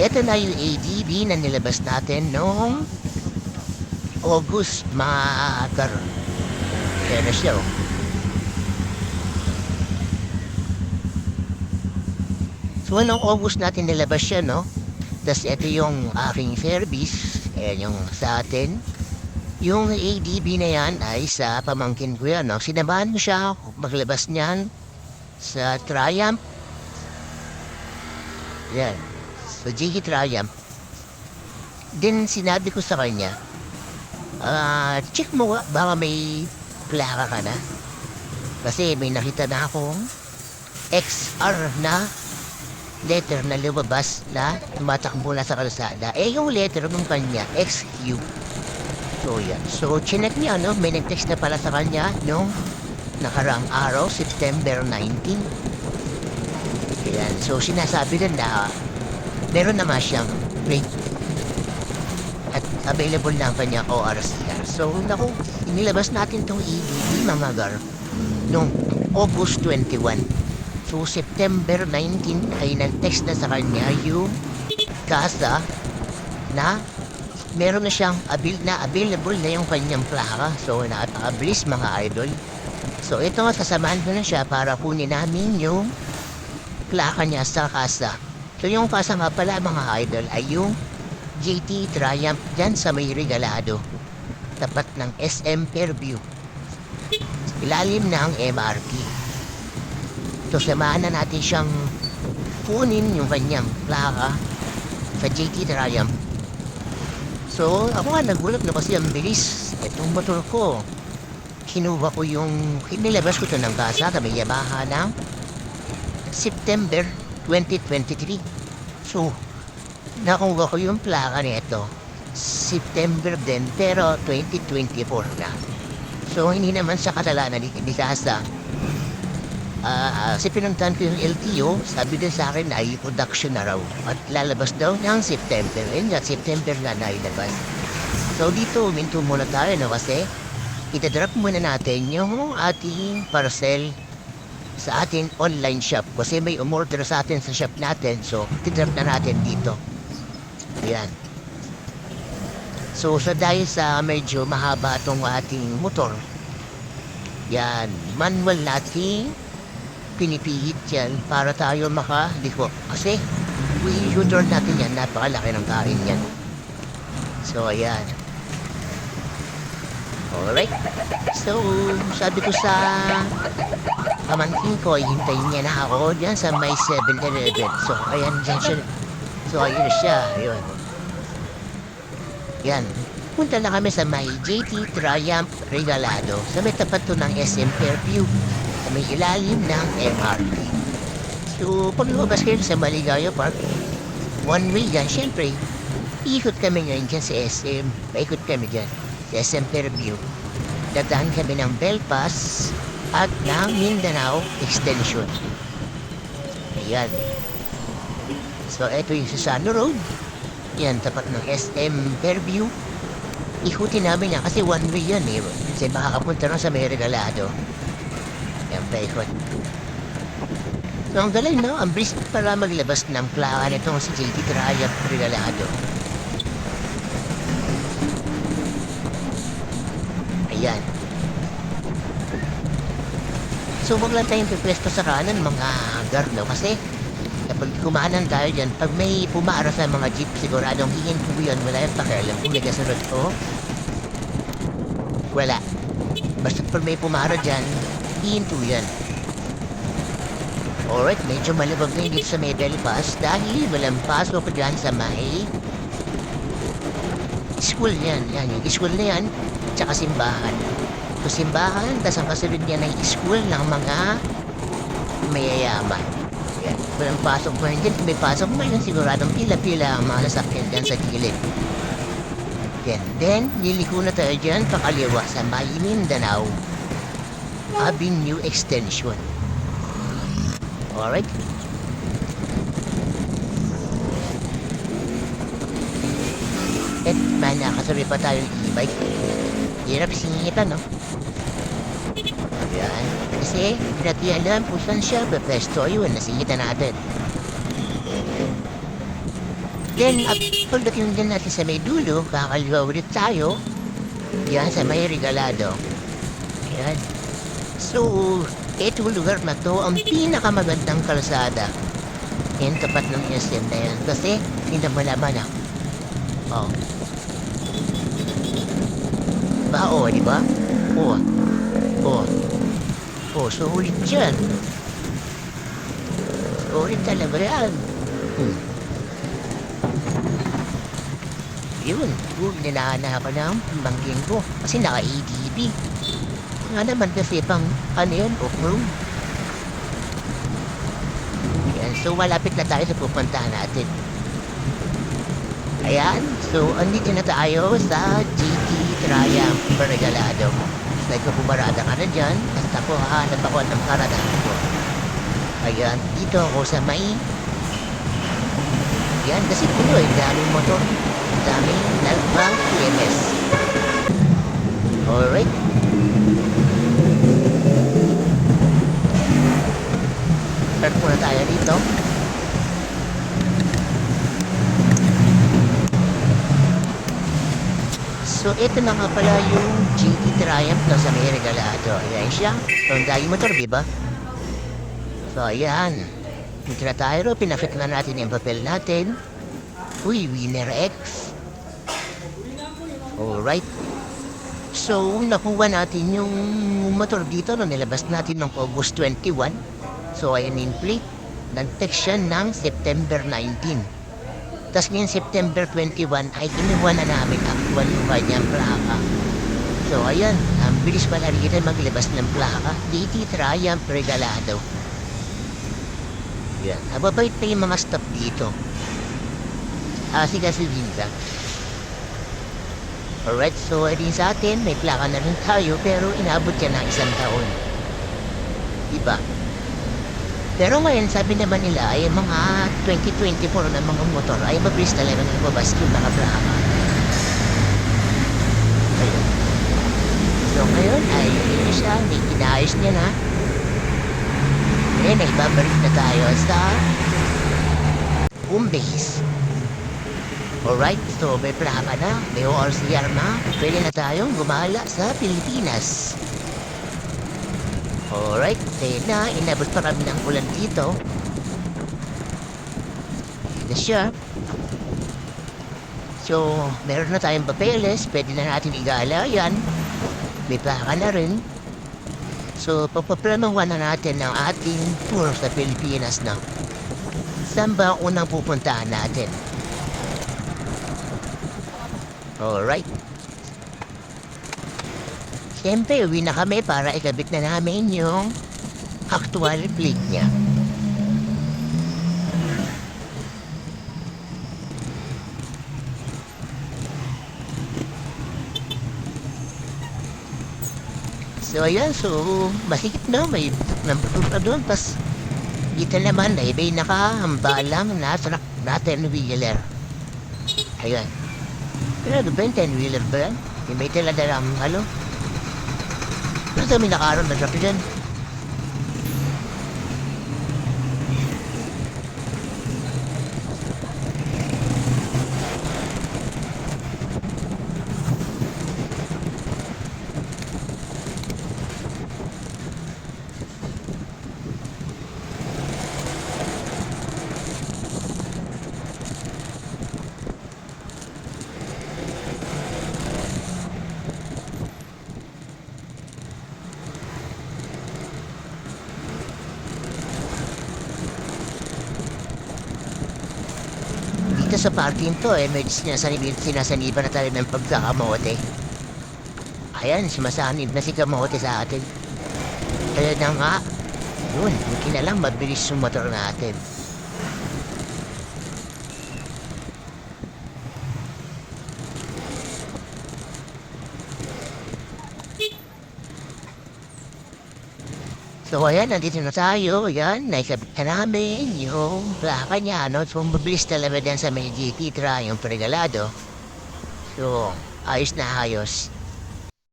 Ito na yung ADB na nilabas natin noong August, mga kar. Kaya na siya, oh. So, noong August natin nilabas siya, no? Tapos ito yung aking service. Ayan yung sa atin. Yung ADB na yan ay sa pamangkin ko yan, no? Sinamahan ko siya maglabas niyan sa Triumph. Yan. So, GE Triumph. Then, sinabi ko sa kanya, ah, check mo nga, baka may plaka ka na. Kasi may nakita na akong XR na letter na lumabas na tumatakbo na sa kalsada. Eh, yung letter ng kanya, XQ. So, yan. So, chinek niya, no? May nag-text na pala sa kanya nung nakaraang araw, September 19. Yan. So, sinasabi din na meron naman siyang rate at available na ang kanyang ORCR. So, naku, inilabas natin tong EDD, mga gar, nung August 21. So, September 19 ay nag-text na sa kanya yung kasa na meron na siyang abil na available na yung kanyang plaka. So, napakabilis mga idol. So, ito nga, sasamahan ko na siya para kunin namin yung plaka niya sa kasa. So, yung kasa nga pala mga idol ay yung JT Triumph dyan sa may regalado. Tapat ng SM Fairview. Ilalim na ang MRT. So, samahan na natin siyang kunin yung kanyang plaka sa JT Triumph. So, ako nga nagulat na kasi ang bilis. Itong motor ko, kinuha ko yung, nilabas ko ito ng kasa, kami Yamaha ng September 2023. So, nakuha ko yung plaka nito. September din, pero 2024 na. So, hindi naman sa katalanan ni, ni Kasa. Ah, kasi pinuntahan ko yung LTO, sabi din sa akin ay production na raw. At lalabas daw ng September. Ayun nga, September na nailabas. So dito, minto muna tayo no kasi itadrop muna natin yung ating parcel sa ating online shop. Kasi may umorder sa atin sa shop natin. So, itadrop na natin dito. Ayan. So, sa dahil sa medyo mahaba itong ating motor, yan, manual nating pinipihit yan para tayo makaliko. Kasi, i-u-turn natin yan, napakalaki ng kain yan. So, ayan. Alright. So, sabi ko sa pamangkin ko, hintayin niya na ako dyan sa may 7-Eleven. So, ayan dyan siya. So, ayun siya. Ayun. Yan. Punta na kami sa may JT Triumph Regalado. Sa may tapat to ng SM Fairview. Sa may ilalim ng MRT. So, pag lumabas kayo sa Maligaya Park, one way yan, syempre, ikot kami ngayon dyan sa SM. Paikot kami dyan SM Fairview. Dadaan kami ng Belpas at ng Mindanao Extension. Ayan. So, ito yung Susano Road. Yan, tapat ng SM Fairview. Ikutin namin yan kasi one way yan eh. Kasi makakapunta na sa may regalado. Yan, paikot. So, ang galing, no? Ang bilis para maglabas ng plaka nitong si JT Triumph regalado. Ayan. So, wag lang tayong pipwesto sa kanan, mga gardo. Kasi, kapag kumanan tayo dyan, pag may pumaara sa mga jeep, siguradong hihinto yun. Wala yung pakialam kung nagasunod o wala. Basta pag may pumaara dyan, hihinto yan. Alright, medyo malibag na dito sa may Belfast dahil walang pasok dyan sa may school yan. Yan, yung school na yan, tsaka simbahan. So, simbahan, tas ang kasunod niya ay school ng mga mayayaman. Yan. Walang pasok mo rin dyan. Kung may pasok mo rin, siguradong pila-pila ang mga lasakyan dyan sa gilid. Yan. Then, liliko na tayo dyan pakaliwa sa May Mindanao Avenue Extension. Alright? At may nakasabay pa tayong e-bike. Hirap singitan, no? Yan. Kasi, hindi alam kung saan siya. Bepesto yun. Nasingitan natin. Then, at pagdating din natin sa may dulo, kakaliwa ulit tayo. Yan, sa may regalado. Ayan. So, itong lugar na to ang pinakamagandang kalsada. Yan, tapat ng SM na yan. Kasi, hindi mo naman ah. Oh. Ba, oh, di ba? Oh. Oh. Oh, sulit yan. Sulit talaga yan. Hmm. Yun, kung nilahanapan ng pamangkin ko. Kasi naka-ADB. Nga naman kasi pang, ano yun, off-road. So malapit na tayo sa pupuntahan natin. Ayan, so andito na tayo sa GT Triumph Regalado. Like kung pumarada ka na dyan, basta ko hahanap ako ng karadahan ko. Ayan, dito ako sa may... Yan, kasi puno eh, daming motor. Daming nalpang PMS. Alright. Start muna tayo dito. So, ito na nga pala yung GT Triumph na sa may regalado. Ayan siya. Ang motor, di ba? So, ayan. Dito na tayo. Pinafit na natin yung papel natin. Uy, Winner X. Alright. So, nakuha natin yung motor dito no nilabas natin ng August 21. So, ayan yung plate. Nag-text siya ng September 19. Tapos ngayon September 21 ay kinuha na namin actual yung kanyang plaka. So ayan, ang bilis pala rin maglabas ng plaka. DT Triumph Regalado. Yan, ababait pa yung mga staff dito. Ah, sige si Vinza. Alright, so din sa atin, may plaka na rin tayo pero inabot yan ng isang taon. Diba? Pero ngayon, sabi naman nila ay mga 2024 na mga motor ay mabilis na lumabas yung mga. Ayun. So ngayon ay yun siya, may kinayos niya na. Ngayon ay babalik na tayo sa home base. Alright, so may plaka na, may ORCR na, pwede na tayong gumala sa Pilipinas. Alright, ayun na, inabot pa kami ng ulan dito. Ayun na siya. So, meron na tayong papeles, pwede na natin igala yan. May plaka na rin. So, papaplanawan na natin ang ating tour sa Pilipinas na. Saan ba ang unang pupuntahan natin? Alright. Siyempre, uwi na kami para ikabit na namin yung actual plate niya. So, ayan. So, masikip na. May nambuto na doon. Tapos, dito naman, ay may nakahambalang na truck natin wheeler. Ayan. Pero ano ba yung 10 wheeler ba yan? May taladalang ano? Pero kami nakaroon na truck Dito sa parking to, eh, medyo sinasanib, sinasaniban na tayo ng pagkakamote. Ayan, sumasanib na si kamote sa atin. Kaya na nga, yun, buti na lang mabilis yung natin. So ayan, nandito na tayo. Ayan, naisabit na namin yung plaka niya. No? So mabilis talaga din sa may GT Triumph regalado. So, ayos na ayos.